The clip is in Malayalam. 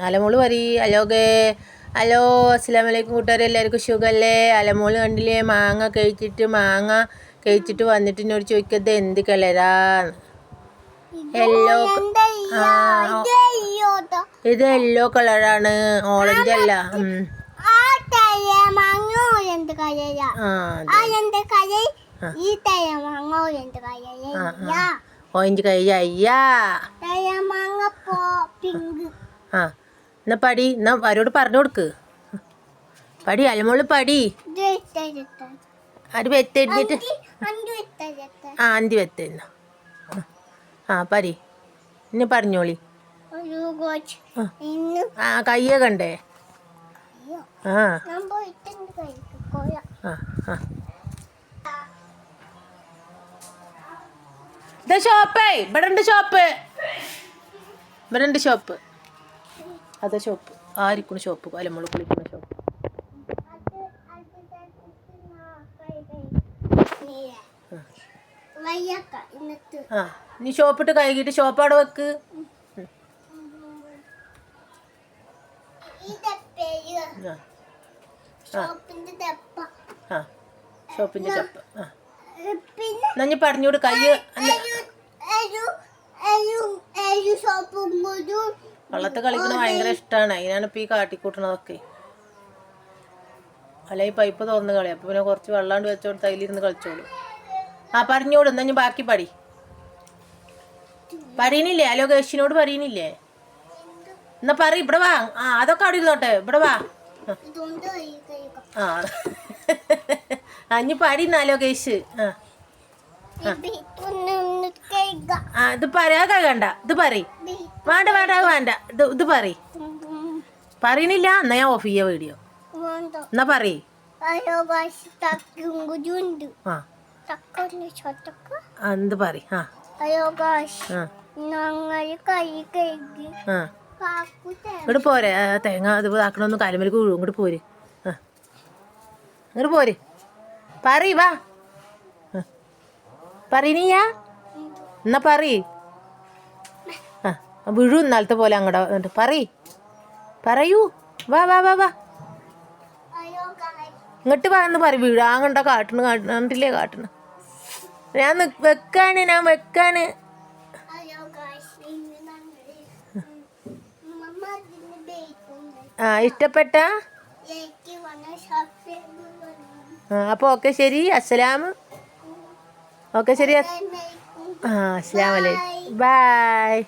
അലമോൾ വരി അലോകേ ഹലോ അസ്സാം വലൈക്കും കൂട്ടുകാരെ എല്ലാവർക്കും സുഖമല്ലേ അലമോൾ കണ്ടില്ലേ മാങ്ങ കഴിച്ചിട്ട് മാങ്ങ കഴിച്ചിട്ട് വന്നിട്ട് എന്നോട് ചോദിക്കത് എന്ത് കളരാ യെല്ലോ ഇത് യെല്ലോ കളറാണ് ഓറഞ്ച് അല്ല. ആ ഓറഞ്ച് കഴിയ അയ്യാ ആ എന്നാ പടി എന്നാ അവരോട് പറഞ്ഞു കൊടുക്ക്? പടി അലമോൾ പടി. അത് അഞ്ചു ഇട്ട ആ അന്തി വെത്തുന്ന ആ പടി ഇന്നെ പറഞ്ഞോളി. ഒരു കോച്ച്. ആ. ഇന്ന്. ആ കയ്യേ കണ്ടേ? അയ്യോ. ആ. ഞാൻ പോയിട്ടുണ്ട് കഴിക്കോയ ആ ആ. ഇതാ ഷോപ്പേ ഇവിടെ ഉണ്ട് ഷോപ്പ് ഇവിടെ ഉണ്ട് ഷോപ്പ് അതാ ഷോപ്പ് ആരിക്കണ ഷോപ്പ് അലമുള കുളിക്കുന്ന ഷോപ്പ് ആ നീ ഷോപ്പിട്ട് കഴുകിയിട്ട് ഷോപ്പ് അവിടെ വെക്ക്. ഷോപ്പിന്റെ ആ. ഷോപ്പിന്റെ തെപ്പ ആ. ഷോപ്പിന്റെ പറഞ്ഞു കൊടുക്ക പറഞ്ഞോട് വള്ളത്ത് കളിക്കണ ഭയങ്കര ഇഷ്ടമാണ് അതിനാണ് ഇപ്പൊ ഈ കാട്ടിക്കൂട്ടണതൊക്കെ. അല്ല ഈ പൈപ്പ് തുറന്ന് കളി. അപ്പൊ പിന്നെ കുറച്ച് വെള്ളാണ്ട് വെച്ചോടുത്ത് അതിലിരുന്ന് കളിച്ചോളൂ. ആ പറഞ്ഞോളൂ എന്നാ ഞാൻ ബാക്കി പടി. പറയണില്ലേ? അലോ ഗേഷിനോട് പറയണില്ലേ? എന്നാ പറ ഇവിടെ വാ. ആ അതൊക്കെ അവിടെ ഇരുന്നോട്ടെ. ഇവിടെ വാ. ആ, ഇതുകൊണ്ട് പാടി കഴിക്കാം ആ. ആ. ഇത് പറയാതെ കണ്ട ഇത് പറ വേണ്ട. വേണ്ട വേണ്ട ഇത് ഇത് പറ പറയണില്ല എന്നാ ഞാൻ ഓഫ് ചെയ്യാ വീഡിയോ. എന്നാ പറയ്. എന്ത് പറ ഇങ്ങോട്ട് പോരെ. തേങ്ങ ഇത് ഇതാക്കണമൊന്നും കാലുമലേക്ക് വീഴും ഇങ്ങോട്ട് പോര്. ഇങ്ങോട്ട് പോര്. പറയ് വാ. ആ. പറയണിയാ എന്നാ പറി. ആ വിഴു ഇന്നാളത്തെ പോലെ അങ്ങോട്ട് എന്നിട്ട് പറയ് പറയൂ. വാ വാ വാ വാ. ഇങ്ങോട്ട് വന്ന് പറ. വീട് അങ്ങണ്ട കാട്ടണ് കണ്ടില്ലേ കാട്ടണ്. ഞാൻ വെക്കാണ് ഞാൻ വെക്കാണ്. ആ ഇഷ്ടപ്പെട്ട? അപ്പോൾ ഓക്കെ ശരി. അസ്സലാം. ഓക്കെ ശരി. ആ അസ്സലാമലൈക്കും ബായ്.